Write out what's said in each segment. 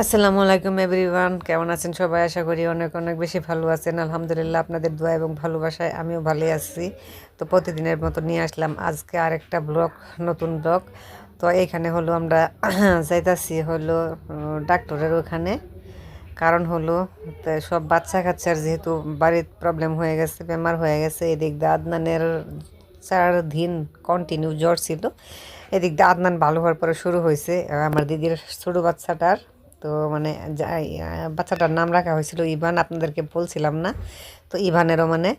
আসসালামু আলাইকুম এভরিওয়ান, কেমন আছেন সবাই? আশা করি অনেক অনেক বেশি ভালো আছেন। আলহামদুলিল্লাহ আপনাদের দোয়া এবং ভালোবাসায় আমিও ভালো আছি। তো প্রতিদিনের মতো নিয়ে আসলাম আজকে আরেকটা ব্লগ, নতুন ব্লগ। তো এইখানে হলো আমরা যাইতাছি হলো ডাক্তারের ওখানে। কারণ হলো সব বাচ্চা কাচ্চার যেহেতু বাড়ির প্রবলেম হয়ে গেছে, বেমার হয়ে গেছে, এদিক দিয়ে আদনানের চার দিন কন্টিনিউ জ্বর ছিল। এদিক দিয়ে আদনান ভালো হওয়ার পরে শুরু হয়েছে। আমার দিদির ছোটো বাচ্চাটার তো মানে বাচ্চাটার নাম রাখা হয়েছিল ইভান, আপনাদেরকে বলছিলাম না। তো ইভানেরও মানে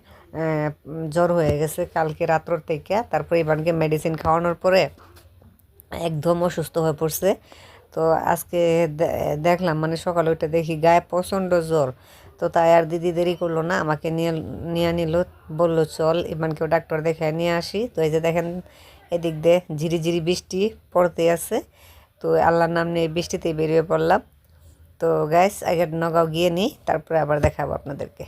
জ্বর হয়ে গেছে কালকে রাত্রর থেকে। তারপর ইভানকে মেডিসিন খাওয়ানোর পরে একদম অসুস্থ হয়ে পড়ছে। তো আজকে দেখলাম মানে সকালে ওইটা দেখি গায়ে প্রচণ্ড জ্বর। তো তাই আর দিদি দেরি করল না, আমাকে নিয়ে নিয়ে নিল, বলল, চল ইমানকেও ডাক্তার দেখায় নিয়ে আসি। তো এই যে দেখেন, এদিক দিয়ে ঝিরি ঝিরি বৃষ্টি পড়তে আছে। তো আল্লাহর নাম নিয়ে বৃষ্টিতেই বেরিয়ে পড়লাম। তো গ্যাস আগে নগাঁও গিয়ে নিই, তারপরে আবার দেখাবো আপনাদেরকে।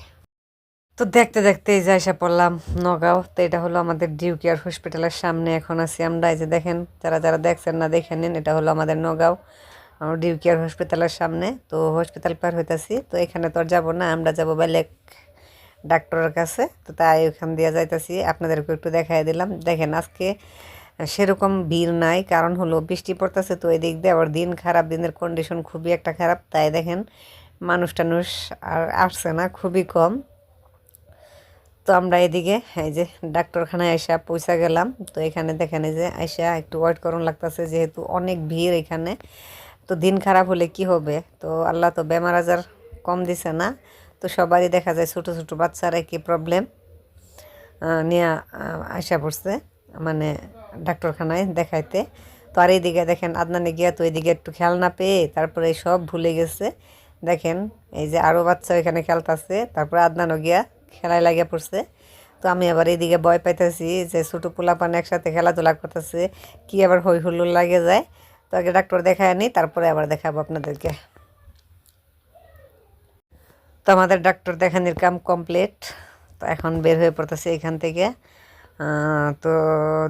তো দেখতে দেখতে এই যে এসে পড়লাম নগাঁও। তো এটা হলো আমাদের ডিউ কেয়ার হসপিটালের সামনে এখন আছি আমরা। এই যে দেখেন, যারা যারা দেখছেন না, দেখে নিন, এটা হলো আমাদের নগাঁও। আমার ডিউ কেয়ার হসপিটালের সামনে, তো হসপিটাল পার হইতাছি। তো এখানে তো আর যাব না, আমরা যাব বেলেগ ডাক্তারের কাছে। তো তাই ওখান দিয়ে যাইতাছি। আপনাদেরকে একটু দেখাই দিলাম। দেখেন আজকে সেরকম ভিড় নাই। কারণ হলো বৃষ্টি পড়তেছে তো এদিক দিয়ে আবার দিন খারাপ, দিনের কন্ডিশন খুবই একটা খারাপ। তাই দেখেন মানুষ টানুষ আর আসছে না, খুবই কম। তো আমরা এদিকে এই যে ডাক্তারখানায় আইসা পৌঁছা গেলাম। তো এখানে দেখেন এই যে আইসা একটু ওয়েট করুন লাগতেছে, যেহেতু অনেক ভিড় এখানে। তো দিন খারাপ হলে কি হবে? তো আল্লাহ তো বেমার আজার কম দিছে না। তো সবারই দেখা যায় ছোটো ছোটো বাচ্চারা কি প্রবলেম নিয়ে আইসা পড়ছে। মানে ডাক্তারখানায় দেখাইতে। তো আর এইদিকে দেখেন আদনানে গিয়া তো এইদিকে একটু খেয়াল না পেয়ে তারপরে সব ভুলে গেছে। দেখেন এই যে আরও বাচ্চা এখানে খেলতেছে, তারপরে আদনানও গিয়া খেলায় লাগিয়ে পড়ছে। তো আমি আবার এইদিকে ভয় পাইতেছি যে ছোটো পোলাপান একসাথে খেলাধুলা করতেছে, কি আবার হই হুল্লোড় লাগে যায়। তো আগে ডাক্তার দেখায় নিই তারপরে আবার দেখাবো আপনাদেরকে। তো আমাদের ডাক্তার দেখানির কাম কমপ্লিট। তো এখন বের হয়ে পড়তেছে এখান থেকে। তো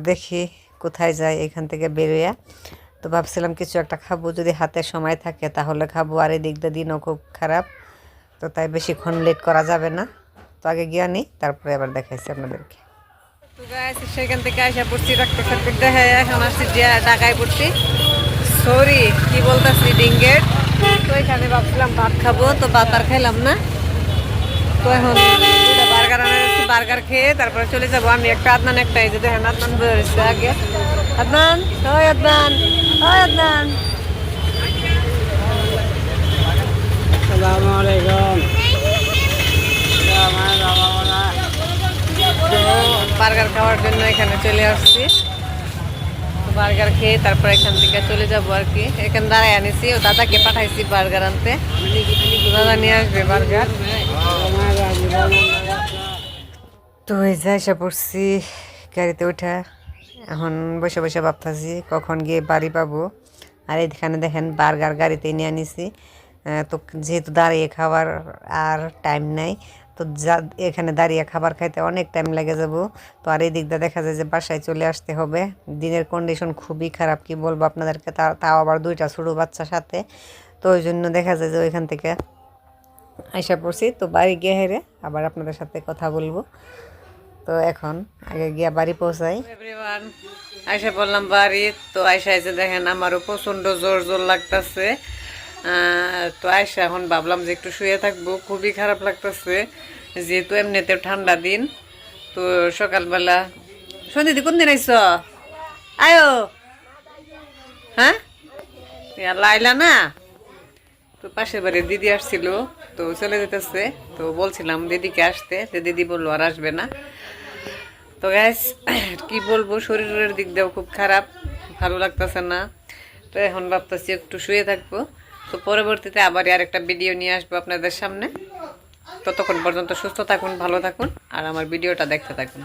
দেখি কোথায় যায় এখান থেকে বেরোয়া। তো ভাবছিলাম কিছু একটা খাব, যদি হাতে সময় থাকে তাহলে খাব। আর এদিক দিয়ে দিনও খুব খারাপ, তো তাই বেশিক্ষণ লেট করা যাবে না। তো আগে গিয়া নিই তারপরে আবার দেখাইছি আপনাদেরকে। তো সেখান থেকে আসা পড়ছি ডাক্তার সাক্তার দেখায় এখন আসছি ঢাকায় পড়ছি। সরি কি বলতেছি ডিঙ্গের? তো এখানে ভাবছিলাম ভাত খাব, তো ভাত আর খাইলাম না। তো এখন বার্গার খেয়ে তারপরে চলে যাব। আমি একটা আদনান একটা এই যে দেখেন আদনান বেরোচ্ছে আগে। আদনান? ওই আদনান। ওই আদনান। আসসালামু আলাইকুম বার্গার খাওয়ার জন্য এখানে চলে আসছি। বার্গার খেয়ে তারপর এখান থেকে চলে যাব আর কি। এখানে দাঁড়ায় আনিছি। ও দাদাকে পাঠাইছি বার্গার আনতে। দাদা নিয়ে আসবে বার্গার। তো এই যে এসে পড়ছি গাড়িতে উঠা, এখন বসে বসে ভাবতেছি কখন গিয়ে বাড়ি পাবো। আর এইখানে দেখেন বার্গার গাড়িতে নিয়ে আনিছি। তো যেহেতু দাঁড়িয়ে খাবার আর টাইম নাই, তো যা এখানে দাঁড়িয়ে খাবার খাইতে অনেক টাইম লেগে যাব। তো আর এই দিক দিয়ে দেখা যায় যে বাসায় চলে আসতে হবে। দিনের কন্ডিশন খুবই খারাপ, কি বলব আপনাদেরকে? তাও আবার দুইটা ছোটো বাচ্চার সাথে। তো ওই জন্য দেখা যায় যে ওইখান থেকে আইসা পড়ছি। তো বাড়ি গিয়ে হেরে আবার আপনাদের সাথে কথা বলব। তো এখন আগে গিয়া বাড়ি পৌঁছাই। আইসা বললাম, বাড়ি। তো আইসা এসে দেখেন, আমারও প্রচণ্ড জোর জোর লাগতেছে। তো আইসা এখন ভাবলাম যে একটু শুয়ে থাকব। খুবই খারাপ লাগতেছে, যেহেতু এমনিতেও ঠান্ডা দিন। তো সকালবেলা সন্ধ্যে কোন দিন আইস আয়ো! হ্যাঁ? লাইলা না? তো পাশের বাড়ির দিদি আসছিল, তো চলে যেতেছে। তো বলছিলাম, দিদিকে আসতে। তো দিদি বলল, আর আসবে না। তো গ্যাস কি বলব, শরীরের দিক দিয়েও খুব খারাপ, ভালো লাগতেছে না। তো এখন ভাবতেছি একটু শুয়ে থাকব। তো পরবর্তীতে আবার আর একটা ভিডিও নিয়ে আসব আপনাদের সামনে। ততক্ষণ পর্যন্ত সুস্থ থাকুন, ভালো থাকুন, আর আমার ভিডিওটা দেখতে থাকুন।